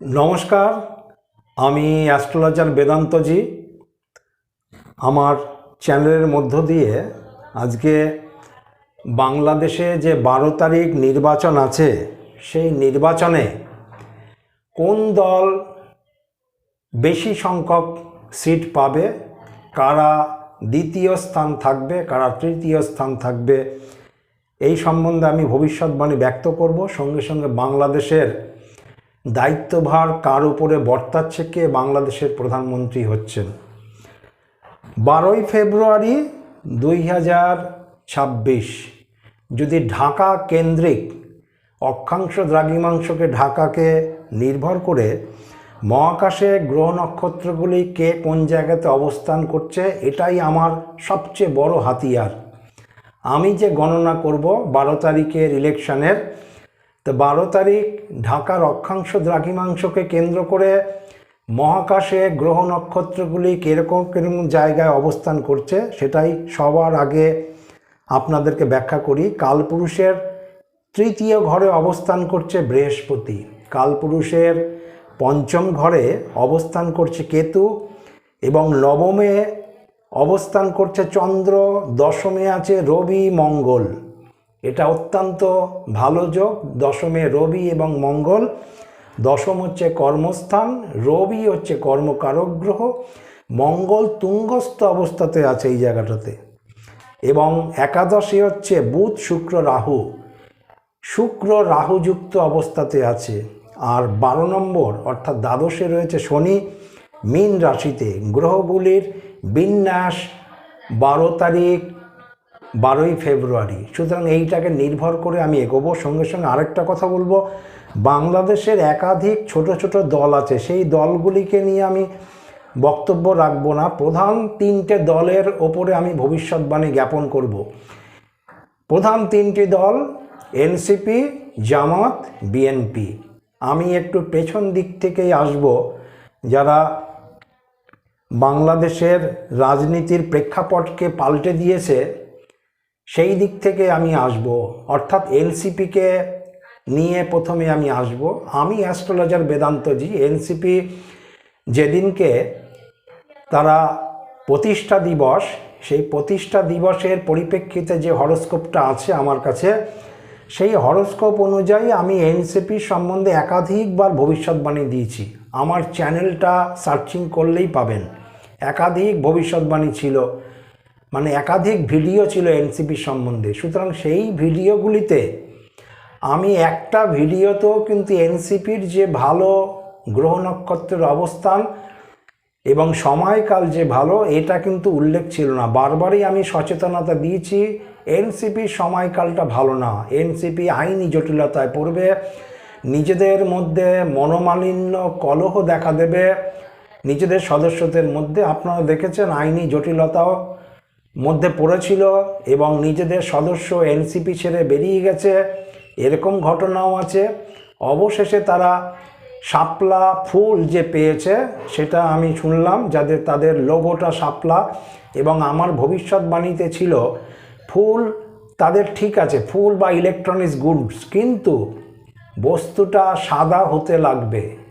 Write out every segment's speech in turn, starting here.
নমস্কার, আমি অ্যাস্ট্রোলজার বেদান্তজি। আমার চ্যানেলের মধ্য দিয়ে আজকে বাংলাদেশে যে বারো তারিখ নির্বাচন আছে, সেই নির্বাচনে কোন দল বেশি সংখ্যক সিট পাবে, কারা দ্বিতীয় স্থান থাকবে, কারা তৃতীয় স্থান থাকবে, এই সম্বন্ধে আমি ভবিষ্যৎবাণী ব্যক্ত করব। সঙ্গে সঙ্গে বাংলাদেশের দায়িত্বভার কার উপরে বর্তাচ্ছে কে বাংলাদেশের প্রধানমন্ত্রী হচ্ছেন? বারোই ফেব্রুয়ারি দুই হাজার ছাব্বিশ, যদি ঢাকা কেন্দ্রিক অক্ষাংশ দ্রাঘিমাংশকে ঢাকাকে নির্ভর করে মহাকাশে গ্রহ নক্ষত্রগুলি কে কোন জায়গাতে অবস্থান করছে, এটাই আমার সবচেয়ে বড় হাতিয়ার। আমি যে গণনা করব বারো তারিখের ইলেকশনের তো বারো তারিখ ঢাকার অক্ষাংশ দ্রাঘিমাংশকে কেন্দ্র করে মহাকাশে গ্রহ নক্ষত্রগুলি কীরকম কীরকম জায়গায় অবস্থান করছে সেটাই সবার আগে আপনাদেরকে ব্যাখ্যা করি। কালপুরুষের তৃতীয় ঘরে অবস্থান করছে বৃহস্পতি। কালপুরুষের পঞ্চম ঘরে অবস্থান করছে কেতু এবং নবমে অবস্থান করছে চন্দ্র। দশমে আছে রবি মঙ্গল। এটা অত্যন্ত ভালো যোগ। দশমে রবি এবং মঙ্গল। দশম হচ্ছে কর্মস্থান। রবি হচ্ছে কর্মকারক গ্রহ। মঙ্গল তুঙ্গস্থ অবস্থাতে আছে এই জায়গাটাতে। এবং একাদশে হচ্ছে বুধ, শুক্র, রাহু। শুক্র, রাহুযুক্ত অবস্থাতে আছে। আর বারো নম্বর, অর্থাৎ দ্বাদশে রয়েছে শনি, মীন রাশিতে। গ্রহগুলির বিন্যাস বারো তারিখ বারোই ফেব্রুয়ারি। সুতরাং এইটাকে নির্ভর করে আমি এগোবো। সঙ্গে সঙ্গে আরেকটা কথা বলব। বাংলাদেশের একাধিক ছোট ছোট দল আছে। সেই দলগুলিকে নিয়ে আমি বক্তব্য রাখব না। প্রধান তিনটে দলের ওপরে আমি ভবিষ্যৎবাণী জ্ঞাপন করব। প্রধান তিনটি দল এনসিপি, জামাত, বিএনপি। আমি একটু পেছন দিক থেকেই আসব। যারা বাংলাদেশের রাজনীতির প্রেক্ষাপটকে পাল্টে দিয়েছে সেই দিক থেকে আমি আসব। অর্থাৎ এনসিপিকে নিয়ে প্রথমে আমি আসব। আমি অ্যাস্ট্রোলজার বেদান্তজি এনসিপি যেদিনকে তারা প্রতিষ্ঠা দিবস, সেই প্রতিষ্ঠা দিবসের পরিপ্রেক্ষিতে যে হরস্কোপটা আছে আমার কাছে, সেই হরস্কোপ অনুযায়ী আমি এনসিপি সম্বন্ধে একাধিকবার ভবিষ্যৎবাণী দিয়েছি। আমার চ্যানেলটা সার্চিং করলেই পাবেন। একাধিক ভবিষ্যৎবাণী ছিল। মানে একাধিক ভিডিও ছিল এনসিপি সম্বন্ধে। সুতরাং সেই ভিডিওগুলিতে আমি একটা ভিডিওতেও কিন্তু এনসিপির যে ভালো গ্রহ নক্ষত্রের অবস্থান এবং সময়কাল যে ভালো, এটা কিন্তু উল্লেখ ছিল না। বারবারই আমি সচেতনতা দিয়েছি এনসিপির সময়কালটা ভালো না। এনসিপি আইনি জটিলতায় পড়বে, নিজেদের মধ্যে মনোমালিন্য, কলহ দেখা দেবে। নিজেদের সদস্যদের মধ্যে, আপনারা দেখেছেন, আইনি জটিলতাও মধ্যে পড়েছিল এবং নিজেদের সদস্য এনসিপি ছেড়ে বেরিয়ে গেছে। এরকম ঘটনাও আছে। অবশেষে তারা শাপলা ফুল যে পেয়েছে, সেটা আমি শুনলাম, যাদের তাদের লোগোটা শাপলা এবং আমার ভবিষ্যৎবাণীতে ছিল, ফুল তাদের ঠিক আছে, ফুল বা ইলেকট্রনিক্স গুডস কিন্তু বস্তুটা সাদা হতে লাগবে।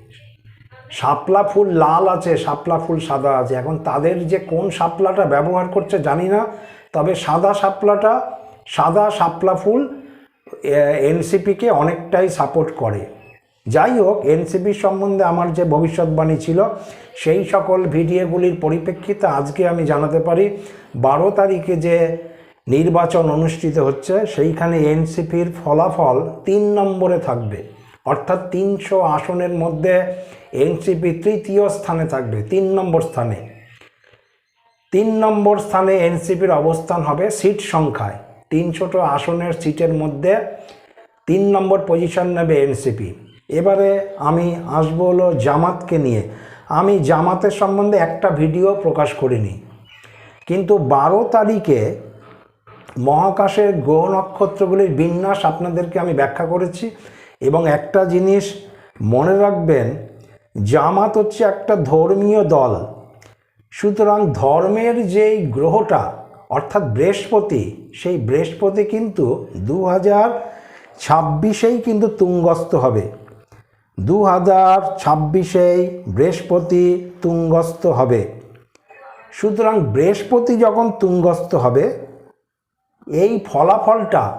শাপলা ফুল লাল আছে, শাপলা ফুল সাদা আছে। এখন তাদের যে কোন শাপলাটা ব্যবহার করছে জানি না, তবে সাদা শাপলাটা, সাদা শাপলা ফুল এনসিপিকে অনেকটাই সাপোর্ট করে। যাই হোক, এনসিপি সম্বন্ধে আমার যে ভবিষ্যৎবাণী ছিল, সেই সকল ভিডিওগুলির পরিপ্রেক্ষিতে আজকে আমি জানাতে পারি, বারো তারিখে যে নির্বাচন অনুষ্ঠিত হচ্ছে, সেইখানে এনসিপির ফলাফল তিন নম্বরে থাকবে। অর্থাৎ তিনশো আসনের মধ্যে এনসিপি তৃতীয় স্থানে থাকবে, তিন নম্বর স্থানে। তিন নম্বর স্থানে এনসিপির অবস্থান হবে সিট সংখ্যায়। তিন তিনশোটো আসনের সিটের মধ্যে তিন নম্বর পজিশন নেবে এনসিপি। এবারে আমি আসব হলো জামাতকে নিয়ে। আমি জামাতের সম্বন্ধে একটা ভিডিও প্রকাশ করিনি। কিন্তু বারো তারিখে মহাকাশের গ্রহ নক্ষত্রগুলির বিন্যাস আপনাদেরকে আমি ব্যাখ্যা করেছি এবং একটা জিনিস মনে রাখবেন জামাত হচ্ছে একটা ধর্মীয় দল। সুতরাং ধর্মের যেই গ্রহটা, অর্থাৎ বৃহস্পতি, সেই বৃহস্পতি কিন্তু দু হাজার ছাব্বিশেই কিন্তু তুঙ্গস্থ হবে। দু হাজার ছাব্বিশেই বৃহস্পতি তুঙ্গস্থ হবে। সুতরাং বৃহস্পতি যখন তুঙ্গস্থ হবে, এই ফলাফলটা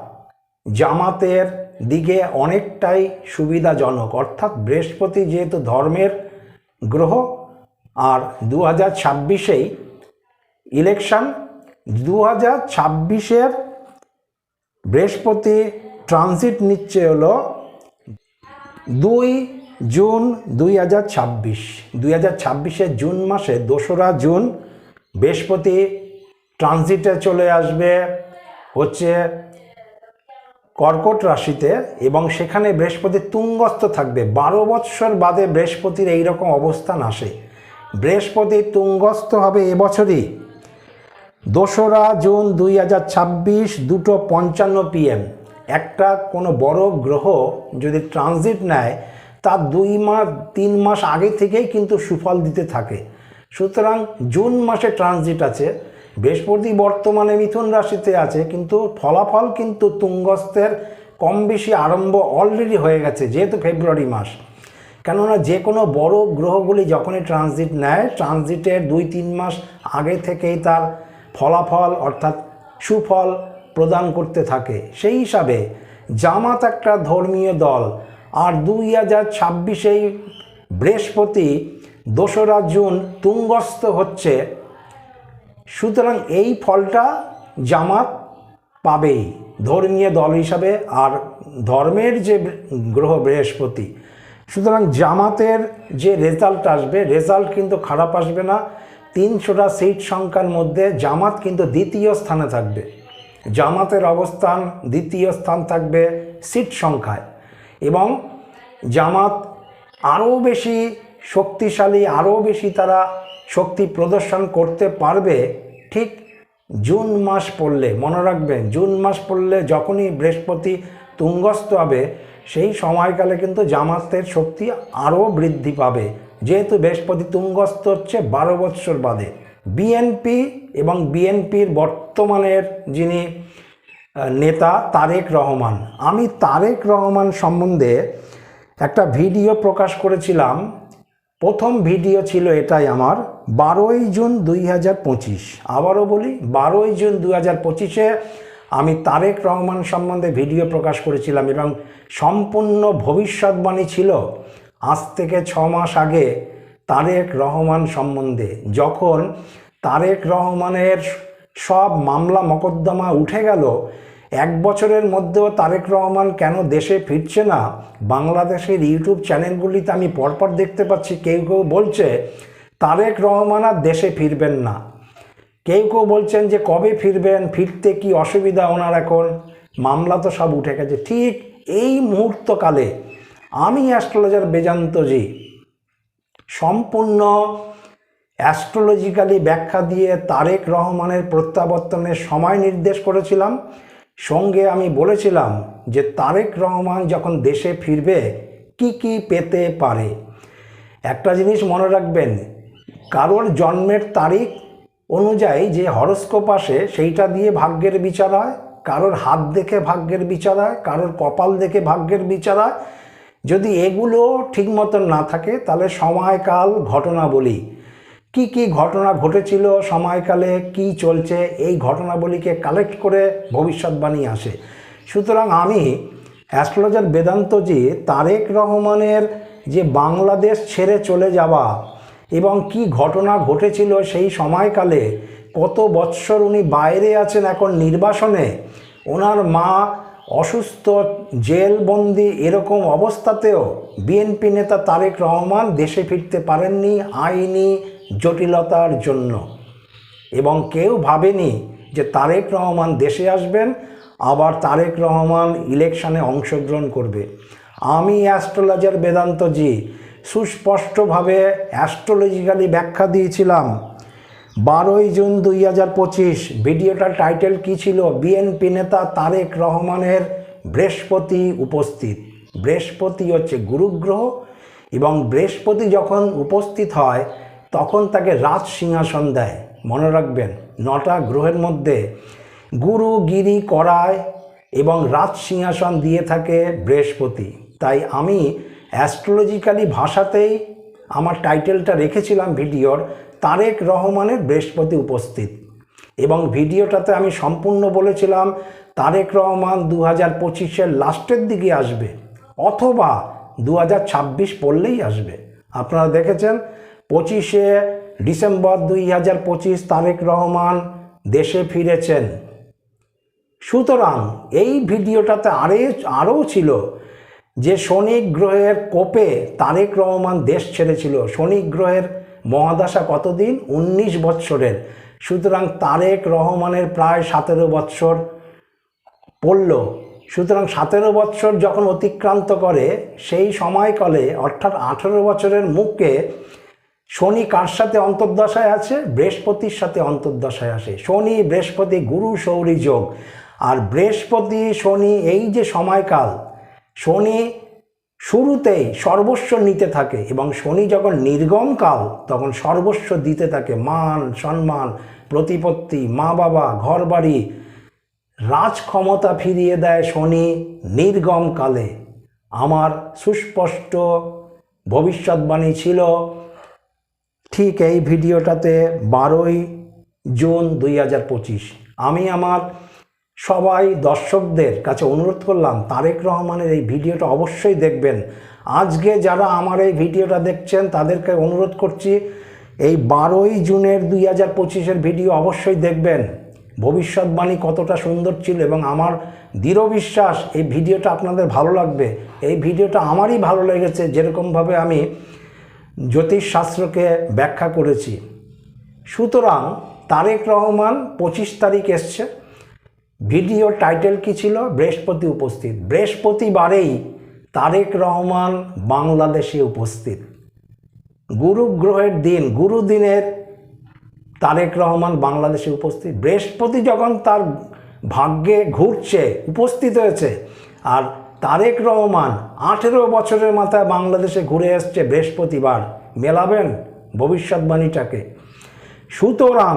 জামাতের দিকে অনেকটাই সুবিধাজনক। অর্থাৎ বৃহস্পতি যেহেতু ধর্মের গ্রহ, আর দু হাজার ছাব্বিশেই ইলেকশন দু হাজার ছাব্বিশের বৃহস্পতি ট্রানজিট নিচ্ছে হলো দুই জুন দুই হাজার ছাব্বিশ। দুই হাজার ছাব্বিশের জুন মাসে দোসরা জুন বৃহস্পতি ট্রানজিটে চলে আসবে। হচ্ছে কর্কট রাশিতে এবং সেখানে বৃহস্পতি তুঙ্গস্থ থাকবে। বারো বৎসর বাদে বৃহস্পতির এইরকম অবস্থান আসে। বৃহস্পতি তুঙ্গস্থ হবে এবছরই। দোসরা জুন দুই হাজার ছাব্বিশ দুটো পঞ্চান্ন পিএম। একটা কোনো বড় গ্রহ যদি ট্রানজিট নেয় তার দুই মাস, তিন মাস আগে থেকেই কিন্তু সুফল দিতে থাকে। সুতরাং জুন মাসে ট্রানজিট আছে। বৃহস্পতি বর্তমানে মিথুন রাশিতে আছে, কিন্তু ফলাফল কিন্তু তুঙ্গস্থের কম বেশি আরম্ভ অলরেডি হয়ে গেছে, যেহেতু ফেব্রুয়ারি মাস। কেননা যে কোনো বড় গ্রহগুলি যখনই ট্রানজিট নেয় ট্রানজিটের দুই তিন মাস আগে থেকেই তার ফলাফল অর্থাৎ সুফল প্রদান করতে থাকে। সেই হিসাবে জামাত একটা ধর্মীয় দল, আর দুই হাজার ছাব্বিশেই বৃহস্পতি, দোসরা জুন তুঙ্গস্থ হচ্ছে। সুতরাং এই ফলটা জামাত পাবেই ধর্মীয় দল হিসাবে আর ধর্মের যে গ্রহ বৃহস্পতি। সুতরাং জামাতের যে রেজাল্ট আসবে রেজাল্ট কিন্তু খারাপ আসবে না। তিনশোটা সিট সংখ্যার মধ্যে জামাত কিন্তু দ্বিতীয় স্থানে থাকবে। জামাতের অবস্থান দ্বিতীয় স্থান থাকবে সিট সংখ্যায়। এবং জামাত আরও বেশি শক্তিশালী, আরও বেশি তারা শক্তি প্রদর্শন করতে পারবে ঠিক জুন মাস পড়লে, মনে রাখবেন, জুন মাস পড়লে যখনই বৃহস্পতি তুঙ্গস্থ হবে, সেই সময়কালে কিন্তু জামাতের শক্তি আরও বৃদ্ধি পাবে। যেহেতু বৃহস্পতি তুঙ্গস্থ হচ্ছে বারো বৎসর বাদে। বিএনপি এবং বিএনপির বর্তমানের যিনি নেতা তারেক রহমান। আমি তারেক রহমান সম্বন্ধে একটা ভিডিও প্রকাশ করেছিলাম। প্রথম ভিডিও ছিল এটাই আমার। বারোই জুন দুই হাজার পঁচিশ। আবারও বলি, বারোই জুন দুই হাজার পঁচিশে আমি তারেক রহমান সম্বন্ধে ভিডিও প্রকাশ করেছিলাম এবং সম্পূর্ণ ভবিষ্যৎবাণী ছিল আজ থেকে ছ মাস আগে তারেক রহমান সম্বন্ধে। যখন তারেক রহমানের সব মামলা মকদ্দমা উঠে গেল, এক বছরের মধ্যেও তারেক রহমান কেন দেশে ফিরছে না? বাংলাদেশের ইউটিউব চ্যানেলগুলিতে আমি পরপর দেখতে পাচ্ছি, কেউ কেউ বলছে তারেক রহমান আর দেশে ফিরবেন না। কেউ কেউ বলছেন যে, কবে ফিরবেন? ফিরতে কি অসুবিধা ওনার এখন? মামলা তো সব উঠে গেছে। ঠিক এই মুহূর্তকালে আমি অ্যাস্ট্রোলজার বেজান্তজি সম্পূর্ণ অ্যাস্ট্রোলজিক্যালি ব্যাখ্যা দিয়ে তারেক রহমানের প্রত্যাবর্তনের সময় নির্দেশ করেছিলাম। সঙ্গে আমি বলেছিলাম যে, তারেক রহমান যখন দেশে ফিরবে, কি কি পেতে পারে? একটা জিনিস মনে রাখবেন কারোর জন্মের তারিখ অনুযায়ী যে হরস্কোপ আসে, সেইটা দিয়ে ভাগ্যের বিচার হয়। কারোর হাত দেখে ভাগ্যের বিচার হয়, কারোর কপাল দেখে ভাগ্যের বিচার হয়। যদি এগুলো ঠিক মতন না থাকে, তাহলে সময়কাল ঘটনা বলি কি কি ঘটনা ঘটেছিল, সময়কালে কি চলছে, এই ঘটনাবলীকে কালেক্ট করে ভবিষ্যৎবাণী আসে। সুতরাং আমি অ্যাস্ট্রোলজার বেদান্তজি তারেক রহমানের যে বাংলাদেশ ছেড়ে চলে যাওয়া এবং কি ঘটনা ঘটেছিল সেই সময়কালে? কত বৎসর উনি বাইরে আছেন এখন নির্বাসনে? ওনার মা অসুস্থ, জেলবন্দি এরকম অবস্থাতেও বিএনপি নেতা তারেক রহমান দেশে ফিরতে পারেননি আইনি জটিলতার জন্য। এবং কেউ ভাবেনি যে তারেক রহমান দেশে আসবেন, আবার তারেক রহমান ইলেকশনে অংশগ্রহণ করবে। আমি অ্যাস্ট্রোলজার বেদান্তজি সুস্পষ্টভাবে অ্যাস্ট্রোলজিক্যালি ব্যাখ্যা দিয়েছিলাম। বারোই জুন দুই হাজার পঁচিশ ভিডিওটার টাইটেল কী ছিল? বিএনপি নেতা তারেক রহমানের বৃহস্পতি উপস্থিত। বৃহস্পতি হচ্ছে গুরুগ্রহ এবং বৃহস্পতি যখন উপস্থিত হয়, তখন তাকে রাজ সিংহাসন দেয়। মনে রাখবেন, নটা গ্রহের মধ্যে গুরু, গিরি করায় এবং রাজ সিংহাসন দিয়ে থাকে বৃহস্পতি। তাই আমি অ্যাস্ট্রোলজিক্যালি ভাষাতেই আমার টাইটেলটা রেখেছিলাম ভিডিওর, তারেক রহমানের বৃহস্পতি উপস্থিত। এবং ভিডিওটাতে আমি সম্পূর্ণ বলেছিলাম, তারেক রহমান দু হাজার পঁচিশের লাস্টের দিকে আসবে, অথবা দু হাজার ছাব্বিশ পড়লেই আসবে। আপনারা দেখেছেন, পঁচিশে ডিসেম্বর দুই হাজার পঁচিশ তারেক রহমান দেশে ফিরেছেন। সুতরাং এই ভিডিওটাতে আরে আরও ছিল যে শনি গ্রহের কোপে তারেক রহমান দেশ ছেড়েছিল। শনি গ্রহের মহাদশা কতদিন? উনিশ বৎসরের। সুতরাং তারেক রহমানের প্রায় সতেরো বৎসর পড়ল। সুতরাং সতেরো বৎসর যখন অতিক্রান্ত করে, সেই সময়কালে, অর্থাৎ আঠেরো বছরের মুখে, শনি কার সাথে অন্তর্দশায় আছে? বৃহস্পতির সাথে অন্তর্দশায় আসে। শনি, বৃহস্পতি, গুরু, সৌরী যোগ। আর বৃহস্পতি, শনি এই যে সময়কাল শনি শুরুতেই সর্বস্ব নিতে থাকে এবং শনি যখন নির্গমকাল তখন সর্বস্ব দিতে থাকে। মান, সম্মান, প্রতিপত্তি, মা বাবা, ঘরবাড়ি রাজ ক্ষমতা ফিরিয়ে দেয় শনি নির্গমকালে আমার সুস্পষ্ট ভবিষ্যৎবাণী ছিল, ঠিক এই ভিডিওটাতে বারোই জুন দুই হাজার পঁচিশ। আমি আমার সবাই দর্শকদের কাছে অনুরোধ করলাম তারেক রহমানের এই ভিডিওটা অবশ্যই দেখবেন। আজকে যারা আমার এই ভিডিওটা দেখছেন, তাদেরকে অনুরোধ করছি, এই বারোই জুনের দুই হাজার পঁচিশের ভিডিও অবশ্যই দেখবেন। ভবিষ্যৎবাণী কতটা সুন্দর ছিল এবং আমার দৃঢ় বিশ্বাস এই ভিডিওটা আপনাদের ভালো লাগবে। এই ভিডিওটা আমারই ভালো লেগেছে, যেরকমভাবে আমি জ্যোতিষশাস্ত্রকে ব্যাখ্যা করেছি। সুতরাং তারেক রহমান পঁচিশ তারিখ এসছে। ভিডিও টাইটেল কি ছিল? বৃহস্পতি উপস্থিত। বৃহস্পতিবারেই তারেক রহমান বাংলাদেশে উপস্থিত। গুরু গ্রহের দিন গুরু দিনের তারেক রহমান বাংলাদেশে উপস্থিত। বৃহস্পতি যখন তার ভাগ্যে ঘুরছে, উপস্থিত হয়েছে, আর তারেক রহমান আঠেরো বছরের মাথায় বাংলাদেশে ঘুরে এসছে বৃহস্পতিবার, মেলাবেন ভবিষ্যৎবাণীটাকে। সুতরাং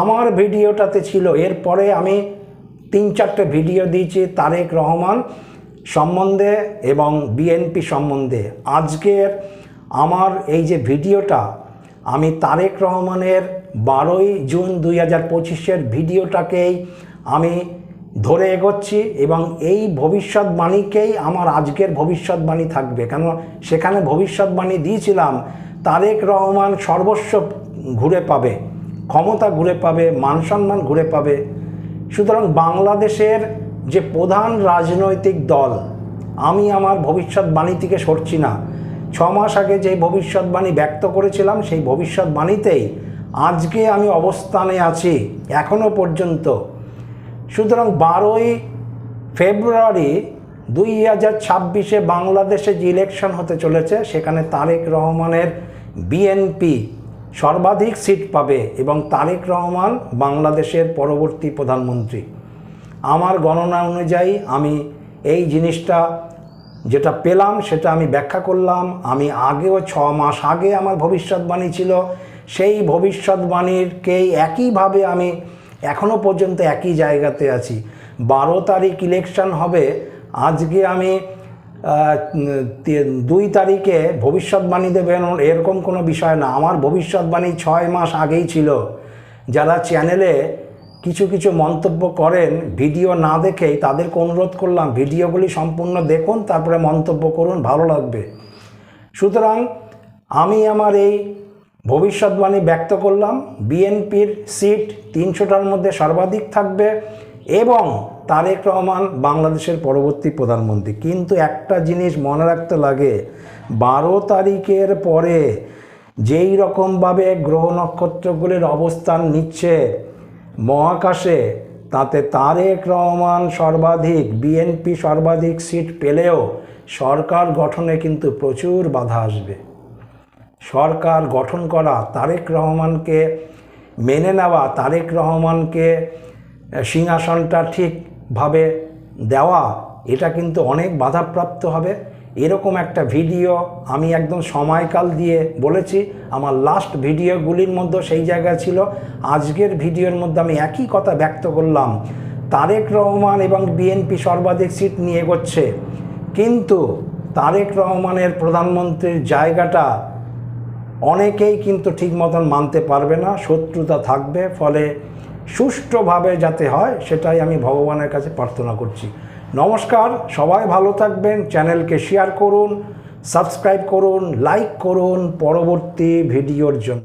আমার ভিডিওটাতে ছিল, এরপরে আমি তিন চারটে ভিডিও দিয়েছি তারেক রহমান সম্বন্ধে এবং বিএনপি সম্বন্ধে। আজকের আমার এই যে ভিডিওটা, আমি তারেক রহমানের বারোই জুন দুই হাজার পঁচিশের ভিডিওটাকেই আমি ধরে এগোচ্ছি এবং এই ভবিষ্যৎবাণীকেই আমার আজকের ভবিষ্যৎবাণী থাকবে। কেন সেখানে ভবিষ্যৎবাণী দিয়েছিলাম, তারেক রহমান সর্বস্ব ঘুরে পাবে, ক্ষমতা ঘুরে পাবে, মান সম্মান ঘুরে পাবে সুতরাং বাংলাদেশের যে প্রধান রাজনৈতিক দল, আমি আমার ভবিষ্যৎবাণী থেকে সরছি না। ছ মাস আগে যে ভবিষ্যৎবাণী ব্যক্ত করেছিলাম, সেই ভবিষ্যৎবাণীতেই আজকে আমি অবস্থানে আছি এখনও পর্যন্ত। সুতরাং বারোই ফেব্রুয়ারি দুই হাজার ছাব্বিশে বাংলাদেশে যে ইলেকশন হতে চলেছে, সেখানে তারেক রহমানের বিএনপি সর্বাধিক সিট পাবে এবং তারেক রহমান বাংলাদেশের পরবর্তী প্রধানমন্ত্রী। আমার গণনা অনুযায়ী আমি এই জিনিসটা যেটা পেলাম সেটা আমি ব্যাখ্যা করলাম। আমি আগেও ছ মাস আগে আমার ভবিষ্যৎবাণী ছিল। সেই ভবিষ্যৎবাণীরকেই একইভাবে আমি এখনও পর্যন্ত একই জায়গাতে আছি। বারো তারিখ ইলেকশন হবে। আজকে আমি দুই তারিখে ভবিষ্যৎবাণী দেবেন এরকম কোনো বিষয় না। আমার ভবিষ্যৎবাণী ছয় মাস আগেই ছিল। যারা চ্যানেলে কিছু কিছু মন্তব্য করেন, ভিডিও না দেখেই তাদেরকে অনুরোধ করলাম, ভিডিওগুলি সম্পূর্ণ দেখুন, তারপরে মন্তব্য করুন, ভালো লাগবে। সুতরাং আমি আমার এই ভবিষ্যৎবাণী ব্যক্ত করলাম। বিএনপির সিট তিনশোটার মধ্যে সর্বাধিক থাকবে এবং তারেক রহমান বাংলাদেশের পরবর্তী প্রধানমন্ত্রী। কিন্তু একটা জিনিস মনে রাখতে লাগে, বারো তারিখের পরে যেই রকমভাবে গ্রহ নক্ষত্রগুলির অবস্থান নিচ্ছে মহাকাশে, তাতে তারেক রহমান সর্বাধিক, বিএনপি সর্বাধিক সিট পেলেও সরকার গঠনে কিন্তু প্রচুর বাধা আসবে। সরকার গঠন করা তারেক রহমানকে মেনে নেওয়া, তারেক রহমানকে সিংহাসনটা ঠিকভাবে দেওয়া, এটা কিন্তু অনেক বাধাপ্রাপ্ত হবে। এরকম একটা ভিডিও আমি একদম সময়কাল দিয়ে বলেছি, আমার লাস্ট ভিডিওগুলির মধ্যে সেই জায়গা ছিল। আজকের ভিডিওর মধ্যে আমি একই কথা ব্যক্ত করলাম। তারেক রহমান এবং বিএনপি সর্বাধিক সিট নিয়ে এগোচ্ছে। কিন্তু তারেক রহমানের প্রধানমন্ত্রীর জায়গাটা অনেকেই কিন্তু ঠিক মতন মানতে পারবে না, শত্রুতা থাকবে। ফলে সুষ্ঠুভাবে যাতে হয়, সেটাই আমি ভগবানের কাছে প্রার্থনা করছি। নমস্কার, সবাই ভালো থাকবেন, চ্যানেলকে শেয়ার করুন সাবস্ক্রাইব করুন লাইক করুন, পরবর্তী ভিডিওর জন্য।